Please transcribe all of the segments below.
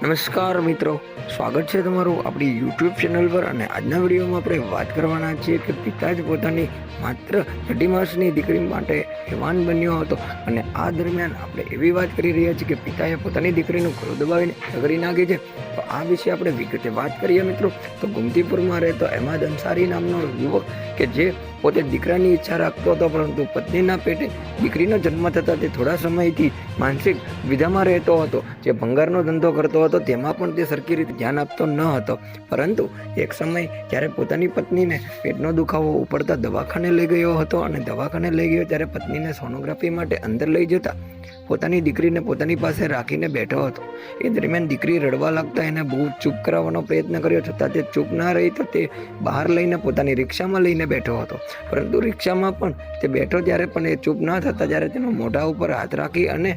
નમસ્કાર મિત્રો, સ્વાગત છે તમારું આપણી યુટ્યુબ ચેનલ પર અને આજના વિડીયોમાં આપણે વાત કરવાના છીએ કે પિતા જ પોતાની માત્ર અઢી માસની દીકરી માટે હેવાન બન્યો હતો અને આ દરમિયાન આપણે એવી વાત કરી રહ્યા છીએ કે પિતાએ પોતાની દીકરીનું ગળું દબાવીને કરી નાખી છે. તો આ વિશે આપણે વિગતે વાત કરીએ મિત્રો. તો ગુમતીપુરમાં રહેતો અહેમદ અંસારી નામનો યુવક કે જે પોતે દીકરાની ઈચ્છા રાખતો હતો, પરંતુ પત્નીના પેટે દીકરીનો જન્મ થતાં તે થોડા સમયથી માનસિક વિધામાં રહેતો હતો. જે ભંગારનો ધંધો કરતો હતો, તેમાં પણ તે સરખી રીતે ધ્યાન આપતો ન હતો. પરંતુ એક સમય જ્યારે પોતાની પત્નીને પેટનો દુખાવો ઉપડતા દવાખાને લઈ ગયો હતો અને દવાખાને લઈ ગયો ત્યારે પત્નીને સોનોગ્રાફી માટે અંદર લઈ જતા પોતાની દીકરીને પોતાની પાસે રાખીને બેઠો હતો. એ દરમિયાન દીકરી રડવા લાગતા એને બહુ ચૂપ કરાવવાનો પ્રયત્ન કર્યો, છતાં તે ચૂપ ના રહી તો તે બહાર લઈને પોતાની રિક્ષામાં લઈને બેઠો હતો. પરંતુ રિક્ષામાં પણ તે બેઠો ત્યારે પણ એ ચૂપ ન થતા જ્યારે તેનો મોઢા ઉપર હાથ રાખી અને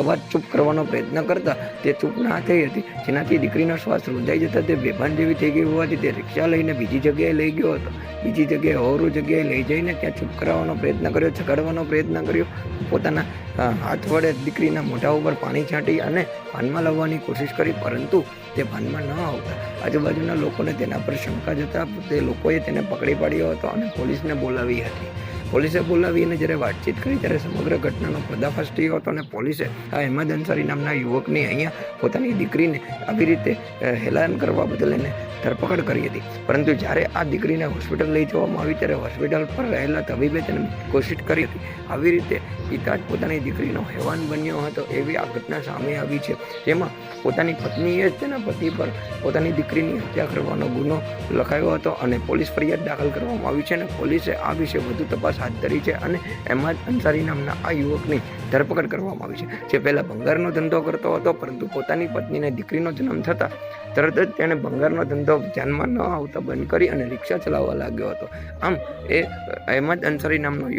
અવાજ ચૂપ કરવાનો પ્રયત્ન કરતા તે ચૂપ ના થઈ હતી. જેનાથી દીકરીનો શ્વાસ રૂંધાઈ જતા તે બેભાન જેવી થઈ ગઈ હોવાથી તે રિક્ષા લઈને બીજી જગ્યાએ લઈ ગયો હતો. બીજી જગ્યાએ હોરું જગ્યાએ લઈ જઈને ત્યાં ચૂપ કરાવવાનો પ્રયત્ન કર્યો, છગાડવાનો પ્રયત્ન કર્યો. પોતાના હાથ વડે દીકરીના મોઢા ઉપર પાણી છાંટી અને ભાનમાં લાવવાની કોશિશ કરી, પરંતુ તે ભાનમાં ન આવતા. આજુબાજુના લોકોને તેના પર શંકા જતા તે લોકોએ તેને પકડી પાડ્યો હતો અને પોલીસને બોલાવી હતી. પોલીસે બોલાવીને જ્યારે વાતચીત કરી ત્યારે સમગ્ર ઘટનાનો પર્દાફાશ થયો હતો અને પોલીસે આ અહેમદ અંસારી નામના યુવકની અહીંયા પોતાની દીકરીને આવી રીતે હેલાન કરવા બદલ એને ધરપકડ કરી હતી. પરંતુ જ્યારે આ દીકરીને હોસ્પિટલ લઈ જવામાં આવી ત્યારે હોસ્પિટલ પર રહેલા તબીબે તેને કોશિશ કરી હતી. આવી રીતે પિતા જ પોતાની દીકરીનો હેવાન બન્યો હતો એવી આ ઘટના સામે આવી છે. જેમાં પોતાની પત્નીએ જ તેના પતિ પર પોતાની દીકરીની હત્યા કરવાનો ગુનો લખાયો હતો અને પોલીસ ફરિયાદ દાખલ કરવામાં આવી છે અને પોલીસે આ વિશે વધુ તપાસ હાથ ધરી છે અને એમાં અંસારી નામના આ યુવકની ધરપકડ કરવામાં આવી છે. જે પહેલાં ભંગારનો ધંધો કરતો હતો, પરંતુ પોતાની પત્નીને દીકરીનો જન્મ થતાં તરત જ તેણે ભંગારનો ધંધો ધ્યાનમાં ન આવતા બંધ કરી અને રિક્ષા ચલાવવા લાગ્યો હતો. આમ એ અહેમદ અંસારી નામનો યુવક